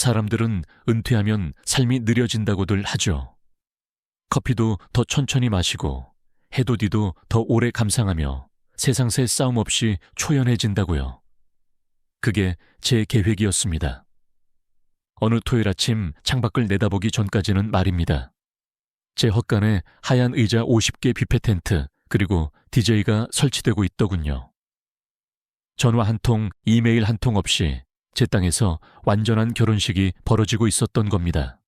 사람들은 은퇴하면 삶이 느려진다고들 하죠. 커피도 더 천천히 마시고 해돋이도 더 오래 감상하며 세상새 싸움 없이 초연해진다고요. 그게 제 계획이었습니다. 어느 토요일 아침 창밖을 내다보기 전까지는 말입니다. 제 헛간에 하얀 의자 50개 뷔페 텐트 그리고 DJ가 설치되고 있더군요. 전화 한 통, 이메일 한 통 없이 제 땅에서 완전한 결혼식이 벌어지고 있었던 겁니다.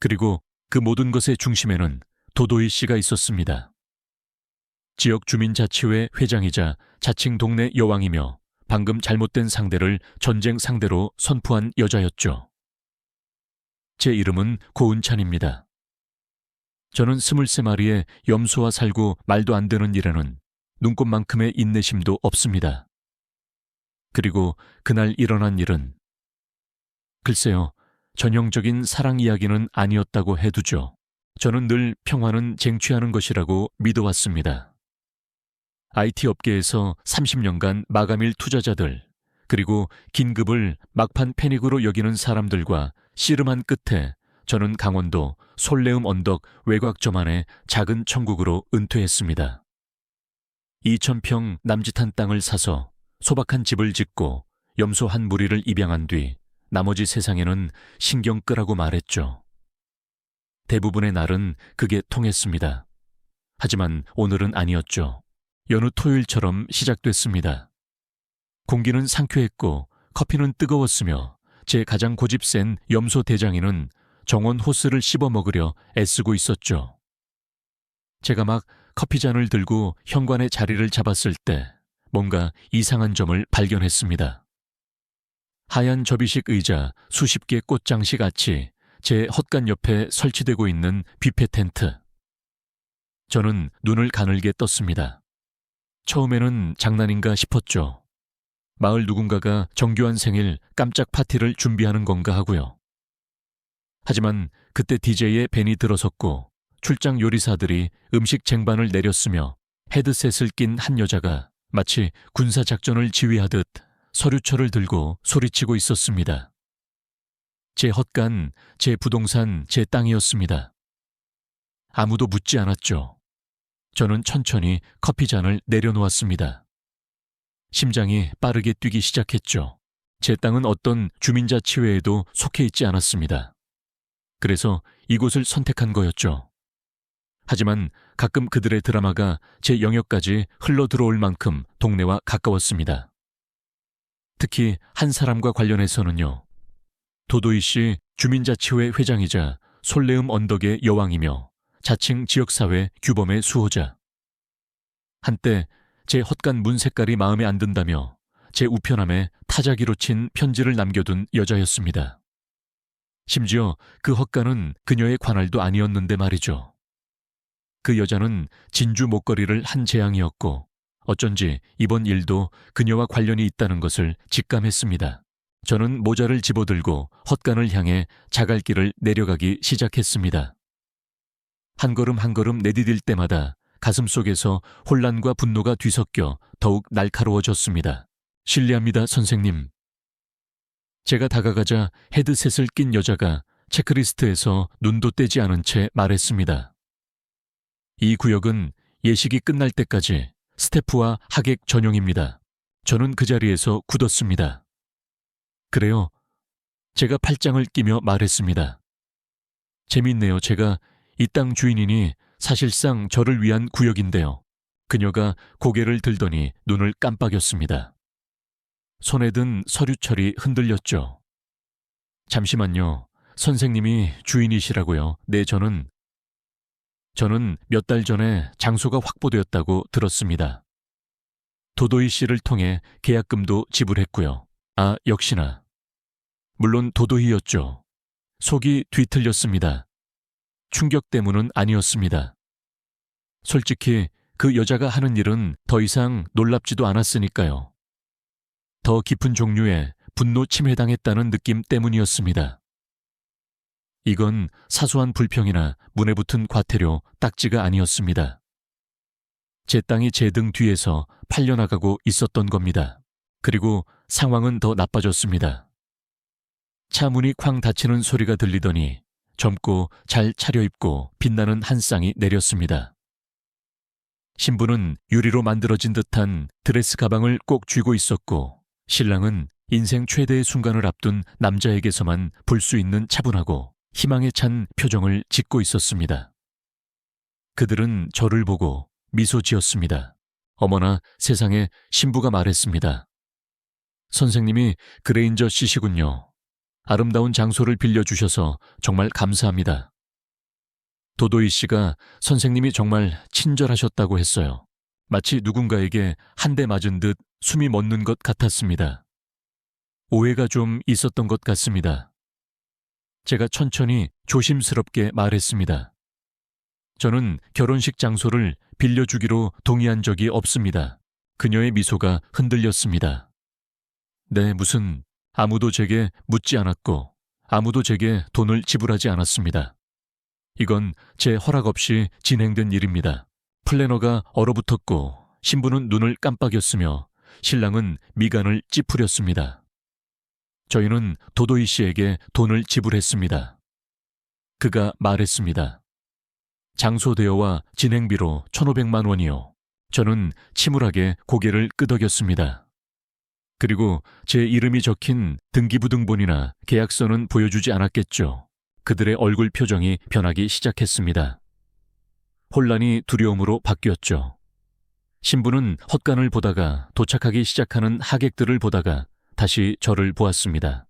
그리고 그 모든 것의 중심에는 도도희 씨가 있었습니다. 지역 주민자치회 회장이자 자칭 동네 여왕이며 방금 잘못된 상대를 전쟁 상대로 선포한 여자였죠. 제 이름은 고은찬입니다. 저는 스물세 마리의 염소와 살고 말도 안 되는 일에는 눈꽃만큼의 인내심도 없습니다. 그리고 그날 일어난 일은 글쎄요, 전형적인 사랑 이야기는 아니었다고 해두죠. 저는 늘 평화는 쟁취하는 것이라고 믿어왔습니다. IT 업계에서 30년간 마감일 투자자들, 그리고 긴급을 막판 패닉으로 여기는 사람들과 씨름한 끝에 저는 강원도 솔레움 언덕 외곽점 안의 작은 천국으로 은퇴했습니다. 2천평 남짓한 땅을 사서 소박한 집을 짓고 염소 한 무리를 입양한 뒤 나머지 세상에는 신경 끄라고 말했죠. 대부분의 날은 그게 통했습니다. 하지만 오늘은 아니었죠. 여느 토요일처럼 시작됐습니다. 공기는 상쾌했고 커피는 뜨거웠으며 제 가장 고집 센 염소 대장이는 정원 호스를 씹어 먹으려 애쓰고 있었죠. 제가 막 커피잔을 들고 현관의 자리를 잡았을 때 뭔가 이상한 점을 발견했습니다. 하얀 접이식 의자 수십 개 꽃장식 아치 제 헛간 옆에 설치되고 있는 뷔페 텐트. 저는 눈을 가늘게 떴습니다. 처음에는 장난인가 싶었죠. 마을 누군가가 정교한 생일 깜짝 파티를 준비하는 건가 하고요. 하지만 그때 DJ의 벤이 들어섰고 출장 요리사들이 음식 쟁반을 내렸으며 헤드셋을 낀 한 여자가 마치 군사 작전을 지휘하듯 서류철을 들고 소리치고 있었습니다. 제 헛간, 제 부동산, 제 땅이었습니다. 아무도 묻지 않았죠. 저는 천천히 커피잔을 내려놓았습니다. 심장이 빠르게 뛰기 시작했죠. 제 땅은 어떤 주민자치회에도 속해 있지 않았습니다. 그래서 이곳을 선택한 거였죠. 하지만 가끔 그들의 드라마가 제 영역까지 흘러 들어올 만큼 동네와 가까웠습니다. 특히 한 사람과 관련해서는요. 도도이 씨 주민자치회 회장이자 솔레움 언덕의 여왕이며 자칭 지역사회 규범의 수호자. 한때 제 헛간 문 색깔이 마음에 안 든다며 제 우편함에 타자기로 친 편지를 남겨둔 여자였습니다. 심지어 그 헛간은 그녀의 관할도 아니었는데 말이죠. 그 여자는 진주 목걸이를 한 재앙이었고 어쩐지 이번 일도 그녀와 관련이 있다는 것을 직감했습니다. 저는 모자를 집어들고 헛간을 향해 자갈길을 내려가기 시작했습니다. 한 걸음 한 걸음 내디딜 때마다 가슴 속에서 혼란과 분노가 뒤섞여 더욱 날카로워졌습니다. 실례합니다, 선생님. 제가 다가가자 헤드셋을 낀 여자가 체크리스트에서 눈도 떼지 않은 채 말했습니다. 이 구역은 예식이 끝날 때까지 스태프와 하객 전용입니다. 저는 그 자리에서 굳었습니다. 그래요. 제가 팔짱을 끼며 말했습니다. 재밌네요. 제가 이 땅 주인이니 사실상 저를 위한 구역인데요. 그녀가 고개를 들더니 눈을 깜빡였습니다. 손에 든 서류철이 흔들렸죠. 잠시만요. 선생님이 주인이시라고요. 네, 저는 저는 몇 달 전에 장소가 확보되었다고 들었습니다. 도도희 씨를 통해 계약금도 지불했고요. 아, 역시나. 물론 도도희였죠. 속이 뒤틀렸습니다. 충격 때문은 아니었습니다. 솔직히 그 여자가 하는 일은 더 이상 놀랍지도 않았으니까요. 더 깊은 종류의 분노 침해당했다는 느낌 때문이었습니다. 이건 사소한 불평이나 문에 붙은 과태료, 딱지가 아니었습니다. 제 땅이 제 등 뒤에서 팔려나가고 있었던 겁니다. 그리고 상황은 더 나빠졌습니다. 차 문이 쾅 닫히는 소리가 들리더니 젊고 잘 차려입고 빛나는 한 쌍이 내렸습니다. 신부는 유리로 만들어진 듯한 드레스 가방을 꼭 쥐고 있었고 신랑은 인생 최대의 순간을 앞둔 남자에게서만 볼 수 있는 차분하고 희망에 찬 표정을 짓고 있었습니다. 그들은 저를 보고 미소 지었습니다. 어머나 세상에 신부가 말했습니다. 선생님이 그레인저 씨시군요. 아름다운 장소를 빌려주셔서 정말 감사합니다. 도도이 씨가 선생님이 정말 친절하셨다고 했어요. 마치 누군가에게 한 대 맞은 듯 숨이 멎는 것 같았습니다. 오해가 좀 있었던 것 같습니다. 제가 천천히 조심스럽게 말했습니다. 저는 결혼식 장소를 빌려주기로 동의한 적이 없습니다. 그녀의 미소가 흔들렸습니다. 네, 무슨 아무도 제게 묻지 않았고 아무도 제게 돈을 지불하지 않았습니다. 이건 제 허락 없이 진행된 일입니다. 플래너가 얼어붙었고 신부는 눈을 깜빡였으며 신랑은 미간을 찌푸렸습니다. 저희는 도도이 씨에게 돈을 지불했습니다. 그가 말했습니다. 장소 대여와 진행비로 1,500만 원이요. 저는 침울하게 고개를 끄덕였습니다. 그리고 제 이름이 적힌 등기부등본이나 계약서는 보여주지 않았겠죠. 그들의 얼굴 표정이 변하기 시작했습니다. 혼란이 두려움으로 바뀌었죠. 신부는 헛간을 보다가 도착하기 시작하는 하객들을 보다가 다시 저를 보았습니다.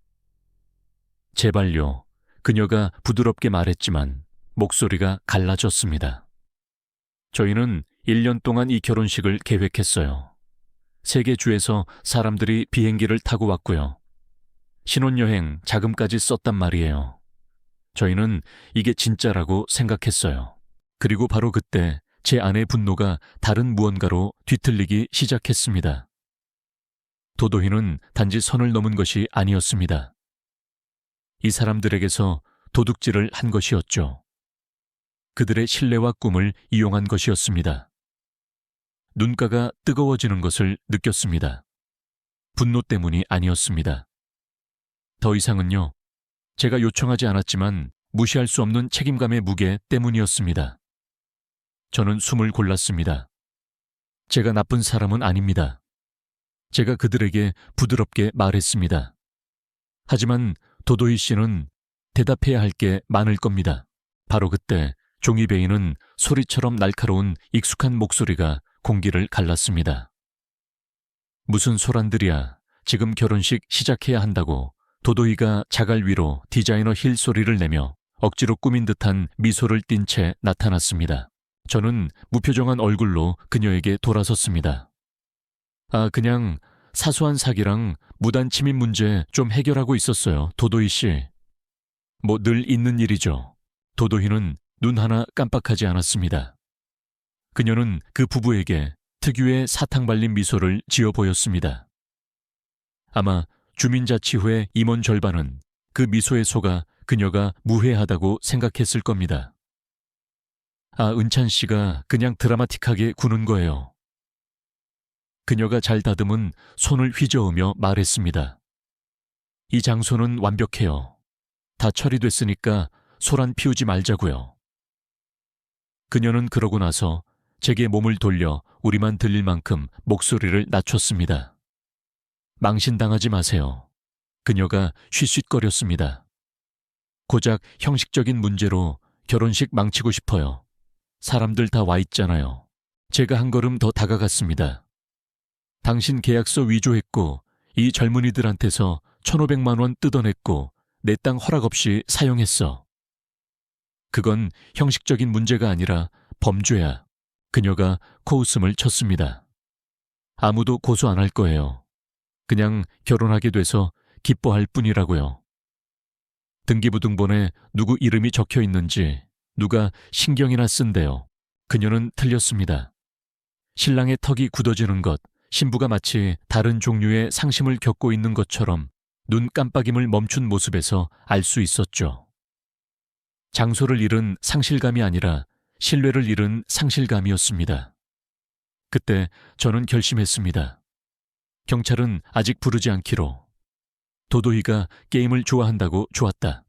제발요. 그녀가 부드럽게 말했지만 목소리가 갈라졌습니다. 저희는 1년 동안 이 결혼식을 계획했어요. 세계 주에서 사람들이 비행기를 타고 왔고요. 신혼여행 자금까지 썼단 말이에요. 저희는 이게 진짜라고 생각했어요. 그리고 바로 그때 제 아내의 분노가 다른 무언가로 뒤틀리기 시작했습니다. 도도희는 단지 선을 넘은 것이 아니었습니다. 이 사람들에게서 도둑질을 한 것이었죠. 그들의 신뢰와 꿈을 이용한 것이었습니다. 눈가가 뜨거워지는 것을 느꼈습니다. 분노 때문이 아니었습니다. 더 이상은요, 제가 요청하지 않았지만 무시할 수 없는 책임감의 무게 때문이었습니다. 저는 숨을 골랐습니다. 제가 나쁜 사람은 아닙니다. 제가 그들에게 부드럽게 말했습니다. 하지만 도도희 씨는 대답해야 할 게 많을 겁니다. 바로 그때 종이베이는 소리처럼 날카로운 익숙한 목소리가 공기를 갈랐습니다. 무슨 소란들이야. 지금 결혼식 시작해야 한다고 도도이가 자갈 위로 디자이너 힐 소리를 내며 억지로 꾸민 듯한 미소를 띤 채 나타났습니다. 저는 무표정한 얼굴로 그녀에게 돌아섰습니다. 아, 그냥 사소한 사기랑 무단 침입 문제 좀 해결하고 있었어요, 도도희 씨. 뭐 늘 있는 일이죠. 도도희는 눈 하나 깜빡하지 않았습니다. 그녀는 그 부부에게 특유의 사탕 발린 미소를 지어 보였습니다. 아마 주민자치회 임원 절반은 그 미소에 속아 그녀가 무해하다고 생각했을 겁니다. 아, 은찬 씨가 그냥 드라마틱하게 구는 거예요. 그녀가 잘 다듬은 손을 휘저으며 말했습니다. 이 장소는 완벽해요. 다 처리됐으니까 소란 피우지 말자고요. 그녀는 그러고 나서 제게 몸을 돌려 우리만 들릴 만큼 목소리를 낮췄습니다. 망신당하지 마세요. 그녀가 쉿쉿거렸습니다. 고작 형식적인 문제로 결혼식 망치고 싶어요. 사람들 다 와 있잖아요. 제가 한 걸음 더 다가갔습니다. 당신 계약서 위조했고 이 젊은이들한테서 1,500만 원 뜯어냈고 내 땅 허락 없이 사용했어. 그건 형식적인 문제가 아니라 범죄야. 그녀가 코웃음을 쳤습니다. 아무도 고소 안 할 거예요. 그냥 결혼하게 돼서 기뻐할 뿐이라고요. 등기부등본에 누구 이름이 적혀 있는지 누가 신경이나 쓴대요. 그녀는 틀렸습니다. 신랑의 턱이 굳어지는 것, 신부가 마치 다른 종류의 상심을 겪고 있는 것처럼 눈 깜빡임을 멈춘 모습에서 알 수 있었죠. 장소를 잃은 상실감이 아니라 신뢰를 잃은 상실감이었습니다. 그때 저는 결심했습니다. 경찰은 아직 부르지 않기로. 도도희가 게임을 좋아한다고 좋았다.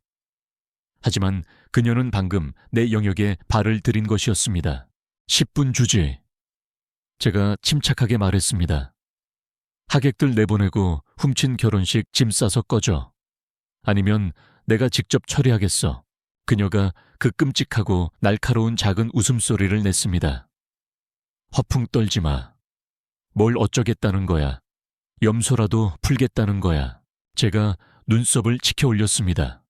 하지만 그녀는 방금 내 영역에 발을 들인 것이었습니다. 10분 주지. 제가 침착하게 말했습니다. 하객들 내보내고 훔친 결혼식 짐 싸서 꺼져. 아니면 내가 직접 처리하겠어. 그녀가 그 끔찍하고 날카로운 작은 웃음소리를 냈습니다. 허풍 떨지 마. 뭘 어쩌겠다는 거야. 염소라도 풀겠다는 거야. 제가 눈썹을 치켜 올렸습니다.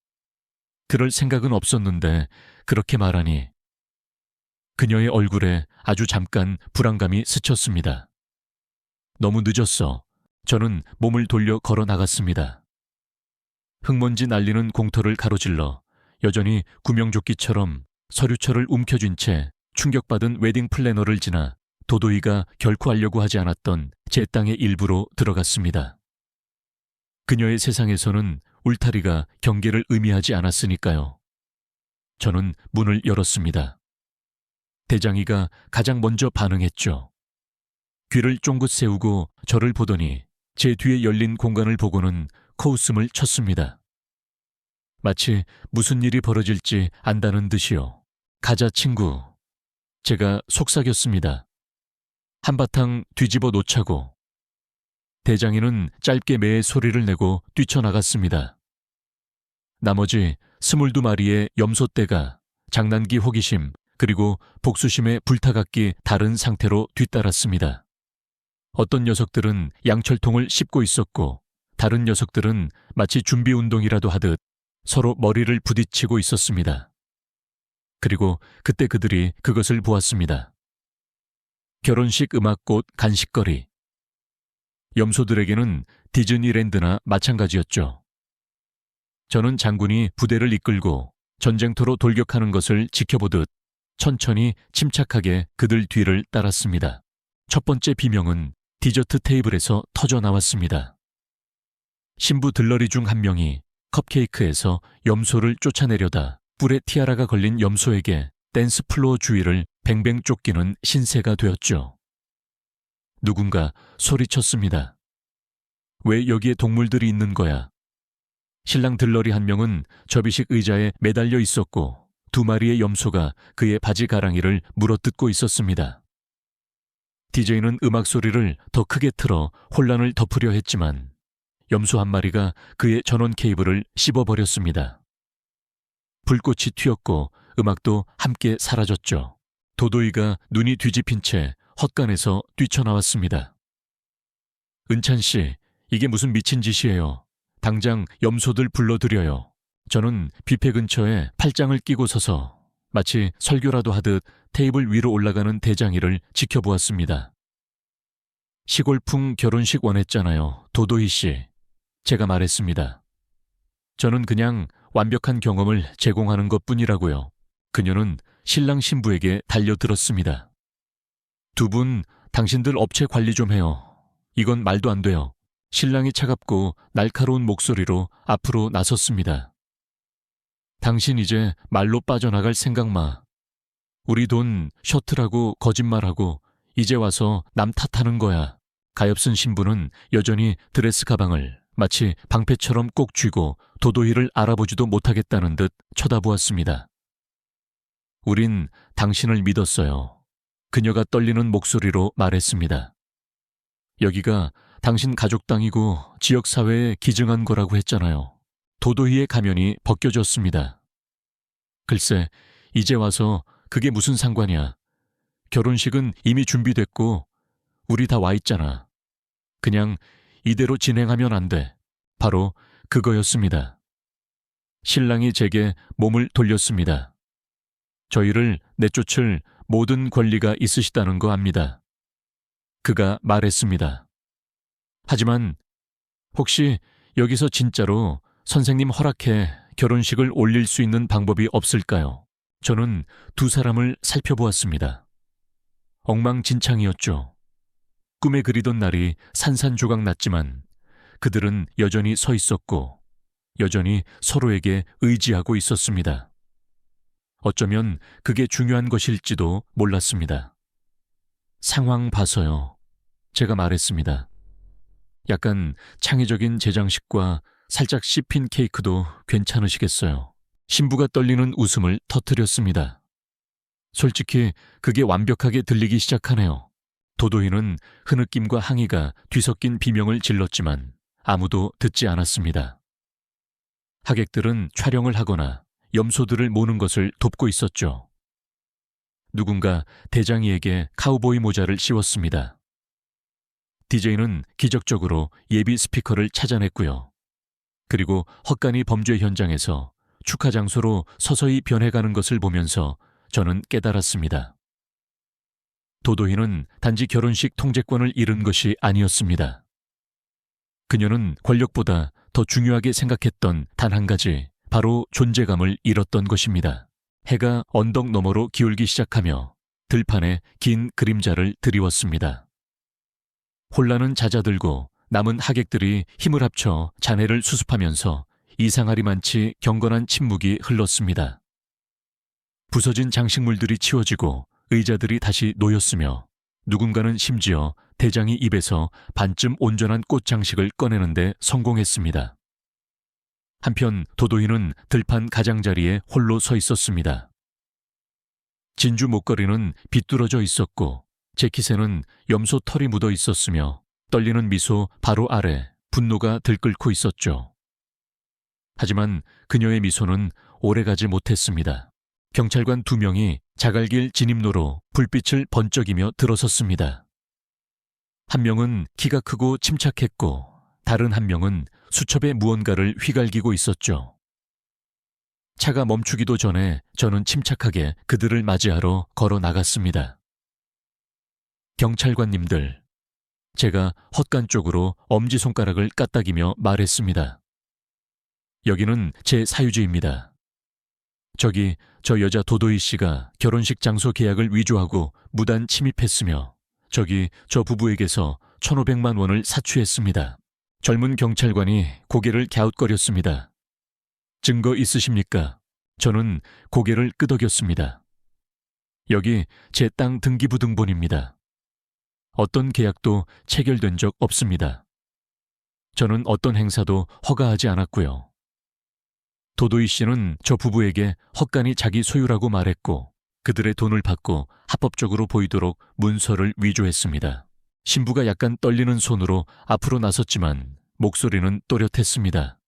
그럴 생각은 없었는데 그렇게 말하니 그녀의 얼굴에 아주 잠깐 불안감이 스쳤습니다. 너무 늦었어. 저는 몸을 돌려 걸어 나갔습니다. 흙먼지 날리는 공터를 가로질러 여전히 구명조끼처럼 서류철을 움켜쥔 채 충격받은 웨딩 플래너를 지나 도도이가 결코 하려고 하지 않았던 제 땅의 일부로 들어갔습니다. 그녀의 세상에서는 울타리가 경계를 의미하지 않았으니까요. 저는 문을 열었습니다. 대장이가 가장 먼저 반응했죠. 귀를 쫑긋 세우고 저를 보더니 제 뒤에 열린 공간을 보고는 코웃음을 쳤습니다. 마치 무슨 일이 벌어질지 안다는 듯이요. 가자 친구. 제가 속삭였습니다. 한바탕 뒤집어 놓자고. 대장이는 짧게 매의 소리를 내고 뛰쳐나갔습니다. 나머지 스물두 마리의 염소떼가 장난기 호기심 그리고 복수심에 불타갔기 다른 상태로 뒤따랐습니다. 어떤 녀석들은 양철통을 씹고 있었고 다른 녀석들은 마치 준비 운동이라도 하듯 서로 머리를 부딪히고 있었습니다. 그리고 그때 그들이 그것을 보았습니다. 결혼식 음악꽃 간식거리. 염소들에게는 디즈니랜드나 마찬가지였죠. 저는 장군이 부대를 이끌고 전쟁터로 돌격하는 것을 지켜보듯 천천히 침착하게 그들 뒤를 따랐습니다. 첫 번째 비명은 디저트 테이블에서 터져 나왔습니다. 신부 들러리 중 한 명이 컵케이크에서 염소를 쫓아내려다 뿔에 티아라가 걸린 염소에게 댄스 플로어 주위를 뱅뱅 쫓기는 신세가 되었죠. 누군가 소리쳤습니다. 왜 여기에 동물들이 있는 거야? 신랑 들러리 한 명은 접이식 의자에 매달려 있었고 두 마리의 염소가 그의 바지 가랑이를 물어뜯고 있었습니다. DJ는 음악 소리를 더 크게 틀어 혼란을 덮으려 했지만 염소 한 마리가 그의 전원 케이블을 씹어버렸습니다. 불꽃이 튀었고 음악도 함께 사라졌죠. 도도이가 눈이 뒤집힌 채 헛간에서 뛰쳐나왔습니다. 은찬 씨, 이게 무슨 미친 짓이에요. 당장 염소들 불러들여요. 저는 뷔페 근처에 팔짱을 끼고 서서 마치 설교라도 하듯 테이블 위로 올라가는 대장이를 지켜보았습니다. 시골풍 결혼식 원했잖아요, 도도희 씨. 제가 말했습니다. 저는 그냥 완벽한 경험을 제공하는 것 뿐이라고요. 그녀는 신랑 신부에게 달려들었습니다. 두 분, 당신들 업체 관리 좀 해요. 이건 말도 안 돼요. 신랑이 차갑고 날카로운 목소리로 앞으로 나섰습니다. 당신 이제 말로 빠져나갈 생각 마. 우리 돈 셔틀하고 거짓말하고 이제 와서 남 탓하는 거야. 가엾은 신부는 여전히 드레스 가방을 마치 방패처럼 꼭 쥐고 도도이를 알아보지도 못하겠다는 듯 쳐다보았습니다. 우린 당신을 믿었어요. 그녀가 떨리는 목소리로 말했습니다. 여기가 당신 가족 땅이고 지역사회에 기증한 거라고 했잖아요. 도도이의 가면이 벗겨졌습니다. 글쎄, 이제 와서 그게 무슨 상관이야. 결혼식은 이미 준비됐고, 우리 다 와 있잖아. 그냥 이대로 진행하면 안 돼. 바로 그거였습니다. 신랑이 제게 몸을 돌렸습니다. 저희를 내쫓을 모든 권리가 있으시다는 거 압니다. 그가 말했습니다. 하지만 혹시 여기서 진짜로 선생님 허락해 결혼식을 올릴 수 있는 방법이 없을까요? 저는 두 사람을 살펴보았습니다. 엉망진창이었죠. 꿈에 그리던 날이 산산조각 났지만 그들은 여전히 서 있었고 여전히 서로에게 의지하고 있었습니다. 어쩌면 그게 중요한 것일지도 몰랐습니다. 상황 봐서요. 제가 말했습니다. 약간 창의적인 제장식과 살짝 씹힌 케이크도 괜찮으시겠어요. 신부가 떨리는 웃음을 터뜨렸습니다. 솔직히 그게 완벽하게 들리기 시작하네요. 도도이는 흐느낌과 항의가 뒤섞인 비명을 질렀지만 아무도 듣지 않았습니다. 하객들은 촬영을 하거나 염소들을 모는 것을 돕고 있었죠. 누군가 대장이에게 카우보이 모자를 씌웠습니다. DJ는 기적적으로 예비 스피커를 찾아냈고요. 그리고 헛간이 범죄 현장에서 축하 장소로 서서히 변해가는 것을 보면서 저는 깨달았습니다. 도도희는 단지 결혼식 통제권을 잃은 것이 아니었습니다. 그녀는 권력보다 더 중요하게 생각했던 단 한 가지, 바로 존재감을 잃었던 것입니다. 해가 언덕 너머로 기울기 시작하며 들판에 긴 그림자를 드리웠습니다. 혼란은 잦아들고 남은 하객들이 힘을 합쳐 잔해를 수습하면서 이상하리만치 경건한 침묵이 흘렀습니다. 부서진 장식물들이 치워지고 의자들이 다시 놓였으며 누군가는 심지어 대장이 입에서 반쯤 온전한 꽃 장식을 꺼내는데 성공했습니다. 한편 도도이는 들판 가장자리에 홀로 서 있었습니다. 진주 목걸이는 비뚤어져 있었고 재킷에는 염소 털이 묻어 있었으며 떨리는 미소 바로 아래 분노가 들끓고 있었죠. 하지만 그녀의 미소는 오래가지 못했습니다. 경찰관 두 명이 자갈길 진입로로 불빛을 번쩍이며 들어섰습니다. 한 명은 키가 크고 침착했고 다른 한 명은 수첩에 무언가를 휘갈기고 있었죠. 차가 멈추기도 전에 저는 침착하게 그들을 맞이하러 걸어 나갔습니다. 경찰관님들, 제가 헛간 쪽으로 엄지손가락을 까딱이며 말했습니다. 여기는 제 사유지입니다. 저기 저 여자 도도이 씨가 결혼식 장소 계약을 위조하고 무단 침입했으며 저기 저 부부에게서 1,500만 원을 사취했습니다. 젊은 경찰관이 고개를 갸웃거렸습니다. 증거 있으십니까? 저는 고개를 끄덕였습니다. 여기 제 땅 등기부등본입니다. 어떤 계약도 체결된 적 없습니다. 저는 어떤 행사도 허가하지 않았고요. 도도이 씨는 저 부부에게 헛간이 자기 소유라고 말했고 그들의 돈을 받고 합법적으로 보이도록 문서를 위조했습니다. 신부가 약간 떨리는 손으로 앞으로 나섰지만 목소리는 또렷했습니다.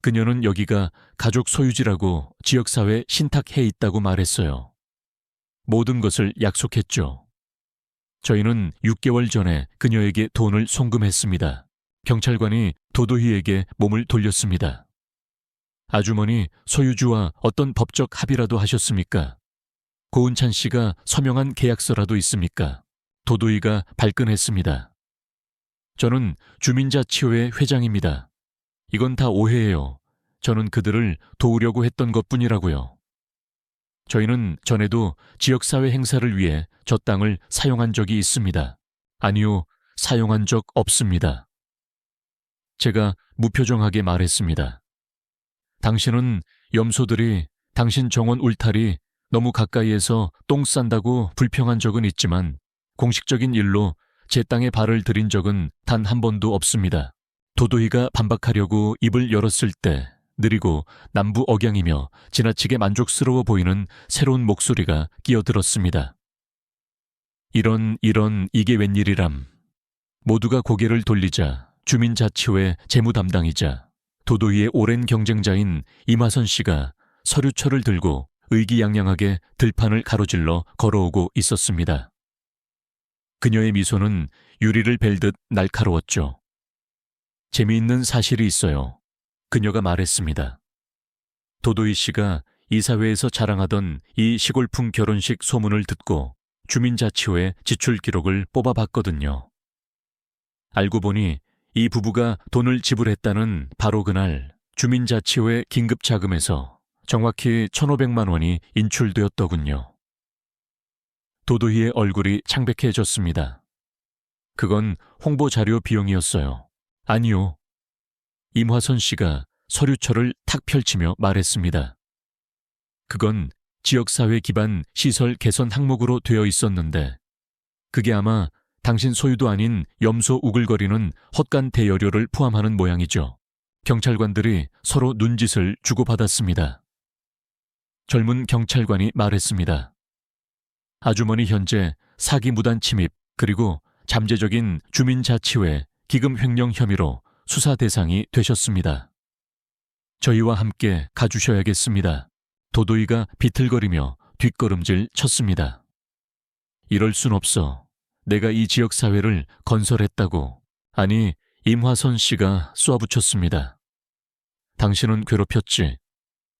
그녀는 여기가 가족 소유지라고 지역사회 신탁해 있다고 말했어요. 모든 것을 약속했죠. 저희는 6개월 전에 그녀에게 돈을 송금했습니다. 경찰관이 도도희에게 몸을 돌렸습니다. 아주머니 소유주와 어떤 법적 합의라도 하셨습니까? 고은찬 씨가 서명한 계약서라도 있습니까? 도도이가 발끈했습니다. 저는 주민자치회 회장입니다. 이건 다 오해예요. 저는 그들을 도우려고 했던 것 뿐이라고요. 저희는 전에도 지역사회 행사를 위해 저 땅을 사용한 적이 있습니다. 아니요, 사용한 적 없습니다. 제가 무표정하게 말했습니다. 당신은 염소들이 당신 정원 울타리 너무 가까이에서 똥 싼다고 불평한 적은 있지만 공식적인 일로 제 땅에 발을 들인 적은 단 한 번도 없습니다. 도도이가 반박하려고 입을 열었을 때 느리고 남부 억양이며 지나치게 만족스러워 보이는 새로운 목소리가 끼어들었습니다. 이런 이런 이게 웬일이람. 모두가 고개를 돌리자 주민자치회 재무 담당이자 도도이의 오랜 경쟁자인 이마선 씨가 서류철을 들고 의기양양하게 들판을 가로질러 걸어오고 있었습니다. 그녀의 미소는 유리를 벨듯 날카로웠죠. 재미있는 사실이 있어요. 그녀가 말했습니다. 도도이 씨가 이사회에서 자랑하던 이 시골풍 결혼식 소문을 듣고 주민자치회 지출 기록을 뽑아봤거든요. 알고 보니 이 부부가 돈을 지불했다는 바로 그날 주민자치회 긴급자금에서 정확히 1,500만 원이 인출되었더군요. 도도희의 얼굴이 창백해졌습니다. 그건 홍보 자료 비용이었어요. 아니요. 임화선 씨가 서류철을 탁 펼치며 말했습니다. 그건 지역사회 기반 시설 개선 항목으로 되어 있었는데, 그게 아마 당신 소유도 아닌 염소 우글거리는 헛간 대여료를 포함하는 모양이죠. 경찰관들이 서로 눈짓을 주고받았습니다. 젊은 경찰관이 말했습니다. 아주머니 현재 사기 무단 침입 그리고 잠재적인 주민자치회 기금 횡령 혐의로 수사 대상이 되셨습니다. 저희와 함께 가주셔야겠습니다. 도도이가 비틀거리며 뒷걸음질 쳤습니다. 이럴 순 없어. 내가 이 지역 사회를 건설했다고. 아니, 임화선 씨가 쏘아붙였습니다. 당신은 괴롭혔지.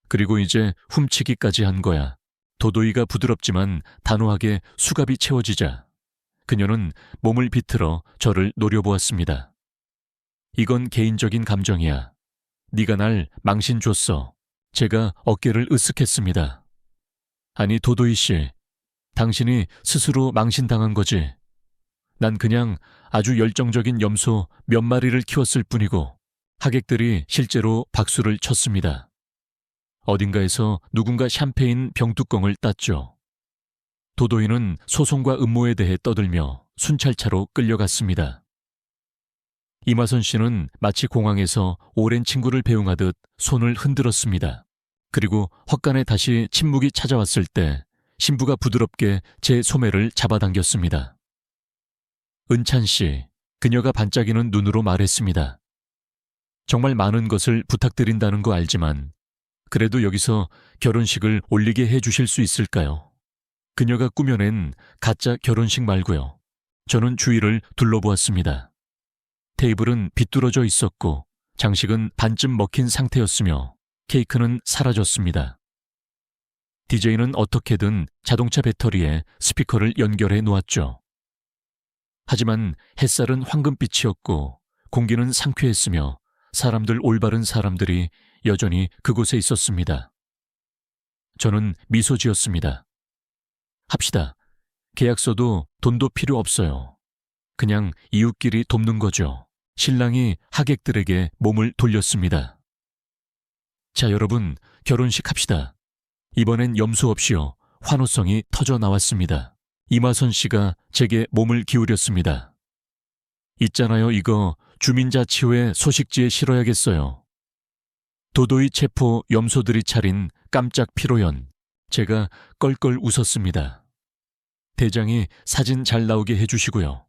그리고 이제 훔치기까지 한 거야. 도도이가 부드럽지만 단호하게 수갑이 채워지자 그녀는 몸을 비틀어 저를 노려보았습니다. 이건 개인적인 감정이야. 네가 날 망신 줬어. 제가 어깨를 으쓱했습니다. 아니 도도이 씨, 당신이 스스로 망신당한 거지. 난 그냥 아주 열정적인 염소 몇 마리를 키웠을 뿐이고 하객들이 실제로 박수를 쳤습니다. 어딘가에서 누군가 샴페인 병뚜껑을 땄죠. 도도이는 소송과 음모에 대해 떠들며 순찰차로 끌려갔습니다. 이마선 씨는 마치 공항에서 오랜 친구를 배웅하듯 손을 흔들었습니다. 그리고 헛간에 다시 침묵이 찾아왔을 때 신부가 부드럽게 제 소매를 잡아당겼습니다. 은찬 씨, 그녀가 반짝이는 눈으로 말했습니다. 정말 많은 것을 부탁드린다는 거 알지만 그래도 여기서 결혼식을 올리게 해 주실 수 있을까요? 그녀가 꾸며낸 가짜 결혼식 말고요. 저는 주위를 둘러보았습니다. 테이블은 비뚤어져 있었고 장식은 반쯤 먹힌 상태였으며 케이크는 사라졌습니다. DJ는 어떻게든 자동차 배터리에 스피커를 연결해 놓았죠. 하지만 햇살은 황금빛이었고 공기는 상쾌했으며 사람들 올바른 사람들이 여전히 그곳에 있었습니다. 저는 미소 지었습니다. 합시다. 계약서도 돈도 필요 없어요. 그냥 이웃끼리 돕는 거죠. 신랑이 하객들에게 몸을 돌렸습니다. 자, 여러분, 결혼식 합시다. 이번엔 염소 없이요. 환호성이 터져 나왔습니다. 이마선 씨가 제게 몸을 기울였습니다. 있잖아요, 이거 주민자치회 소식지에 실어야겠어요. 도도이 체포 염소들이 차린 깜짝 피로연. 제가 껄껄 웃었습니다. 대장이 사진 잘 나오게 해주시고요.